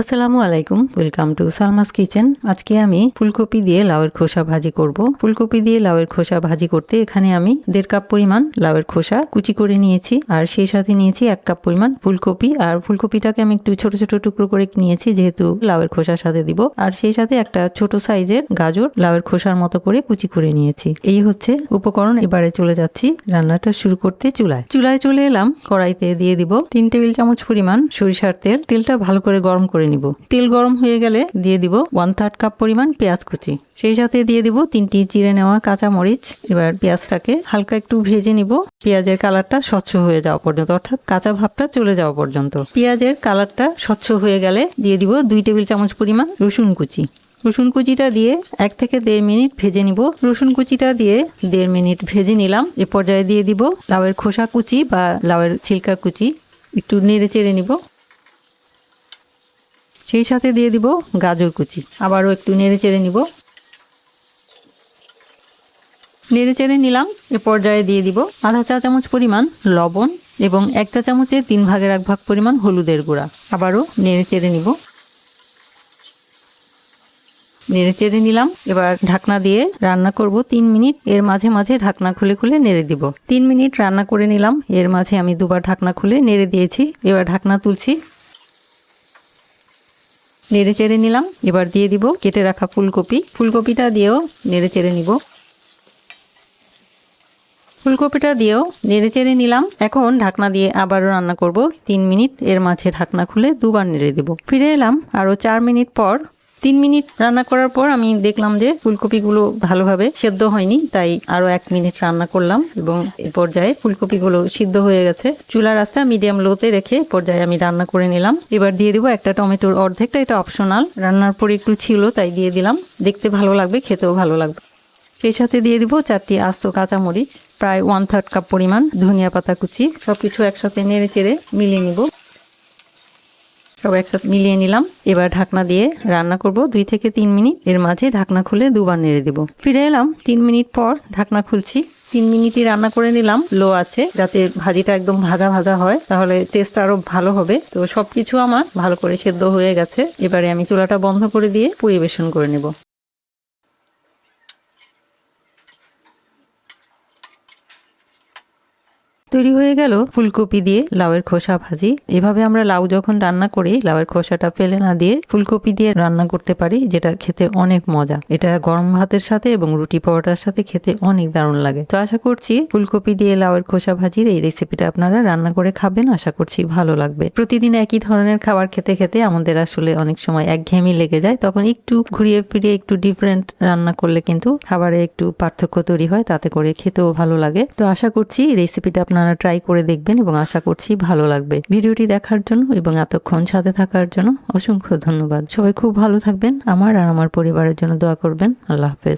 আসসালামু আলাইকুম welcome to Salma's kitchen. আজকে আমি ফুলকপি দিয়ে লাউয়ের খোসা ভাজি করব। ফুলকপি দিয়ে লাউয়ের খোসা ভাজি করতে এখানে আমি দেড় কাপ পরিমাণ লাউয়ের খোসা কুচি করে নিয়েছি, আর সেই সাথে নিয়েছি এক কাপ পরিমাণ ফুলকপি। আর ফুলকপিটাকে আমি একটু ছোট ছোট টুকরো করে নিয়েছি, যেহেতু লাউয়ের খোসার সাথে দিব। আর সেই সাথে একটা ছোট সাইজের গাজর লাউয়ের খোসার মতো করে কুচি করে নিয়েছি। এই হচ্ছে উপকরণ। এবারে চলে যাচ্ছি রান্নাটা শুরু করতে চুলায়। চুলায় চলে এলাম, কড়াইতে দিয়ে দিব তিন টেবিল চামচ পরিমাণ সরিষার তেল। তেলটা ভালো করে গরম করে নিব। তেল গরম হয়ে গেলে দিয়ে দিব ওয়ান থার্ড কাপ পরিমাণ পেঁয়াজ কুচি। সেই সাথে দিয়ে দিব তিনটি চিড়ে নেওয়া কাঁচা মরিচ এবার পেঁয়াজটাকে হালকা একটু ভেজে নিব। পেঁয়াজের কালারটা স্বচ্ছ হয়ে যাওয়া পর্যন্ত, অর্থাৎ কাঁচা ভাবটা চলে যাওয়া পর্যন্ত। পেঁয়াজের কালারটা স্বচ্ছ হয়ে গেলে দিয়ে দিব দুই টেবিল চামচ পরিমাণ রসুন কুচি। রসুন কুচিটা দিয়ে এক থেকে দেড় মিনিট ভেজে নিব। রসুন কুচিটা দিয়ে দেড় মিনিট ভেজে নিলাম। এ পর্যায়ে দিয়ে দিব লাউয়ের খোসা কুচি বা লাউয়ের ছিলকা কুচি। একটু নেড়ে চেড়ে নিব। সেই সাথে দিয়ে দিব গাজর কুচি। আবারও একটু নেড়ে চেড়ে নিব। নেড়ে চেড়ে নিলাম, এ পর্যায়ে দিয়ে দিব আধা চা চামচ পরিমাণ লবণ এবং এক চা চামচের তিন ভাগের এক ভাগ পরিমাণ হলুদের গুঁড়া। আবারও নেড়ে চেড়ে নিব। নেড়ে চেড়ে নিলাম, এবার ঢাকনা দিয়ে রান্না করব তিন মিনিট, এর মাঝে মাঝে ঢাকনা খুলে খুলে নেড়ে দিব। তিন মিনিট রান্না করে নিলাম, এর মাঝে আমি দুবার ঢাকনা খুলে নেড়ে দিয়েছি, এবার ঢাকনা তুলছি। নেড়ে চেড়ে নিলাম। এবার দিয়ে দিব কেটে রাখা ফুলকপি। ফুলকপিটা দিয়েও নেড়ে চেড়ে নিব। ফুলকপিটা দিয়েও নেড়ে চেড়ে নিলাম। এখন ঢাকনা দিয়ে আবারও রান্না করব। তিন মিনিট এর মাঝে ঢাকনা খুলে দুবার নেড়ে দেব। ফিরে এলাম আরও চার মিনিট পর তিন মিনিট রান্না করার পর আমি দেখলাম যে ফুলকপিগুলো ভালোভাবে সেদ্ধ হয়নি, তাই আরও এক মিনিট রান্না করলাম এবং এ পর্যায়ে ফুলকপিগুলো সিদ্ধ হয়ে গেছে। চুলার আঁচটা মিডিয়াম লোতে রেখে পর্যায়ে আমি রান্না করে নিলাম। এবার দিয়ে দিব একটা টমেটোর অর্ধেকটা এটা অপশনাল। রান্নার পর একটু ছিল, তাই দিয়ে দিলাম। দেখতে ভালো লাগবে, খেতেও ভালো লাগবে। সেই সাথে দিয়ে দিব চারটি আস্ত কাঁচামরিচ, প্রায় ওয়ান থার্ড কাপ পরিমাণ ধনিয়া পাতা কুচি। সবকিছু একসাথে নেড়ে চেড়ে মিলিয়ে নিব। সব একসাথে মিলিয়ে নিলাম। এবার ঢাকনা দিয়ে রান্না করব। দুই থেকে তিন মিনিট এর মাঝে ঢাকনা খুলে দুবার নেড়ে দেবো। ফিরে এলাম। তিন মিনিট পর ঢাকনা খুলছি। তিন মিনিটই রান্না করে নিলাম। লো আছে। যাতে ভাজিটা একদম ভাজা ভাজা হয়, তাহলে টেস্ট আরও ভালো হবে। তো সবকিছু আমার ভালো করে সেদ্ধ হয়ে গেছে। এবারে আমি চুলাটা বন্ধ করে দিয়ে পরিবেশন করে নেব। তৈরি হয়ে গেল ফুলকপি দিয়ে লাউয়ের খোসা ভাজি। এভাবে আমরা লাউ যখন রান্না করি, লাউয়ের খোসাটা ফেলে না দিয়ে ফুলকপি দিয়ে রান্না করতে পারি, যেটা খেতে অনেক মজা। এটা গরম ভাতের সাথে এবং রুটি পরোটার সাথে খেতে অনেক দারুণ লাগে। তো আশা করছি ফুলকপি দিয়ে লাউয়ের খোসা ভাজির এই রেসিপিটা আপনারা রান্না করে খাবেন, আশা করছি ভালো লাগবে। প্রতিদিন একই ধরনের খাবার খেতে খেতে আমাদের আসলে অনেক সময় একঘেয়েমি লেগে যায়, তখন একটু ঘুরিয়ে ফিরিয়ে একটু ডিফারেন্ট রান্না করলে কিন্তু খাবারে একটু পার্থক্য তৈরি হয়, তাতে করে খেতেও ভালো লাগে। তো আশা করছি রেসিপিটা আপনারা ট্রাই করে দেখবেন এবং আশা করছি ভালো লাগবে। ভিডিওটি দেখার জন্য এবং এতক্ষণ সাথে থাকার জন্য অসংখ্য ধন্যবাদ। সবাই খুব ভালো থাকবেন, আমার আর আমার পরিবারের জন্য দোয়া করবেন। আল্লাহ হাফেজ।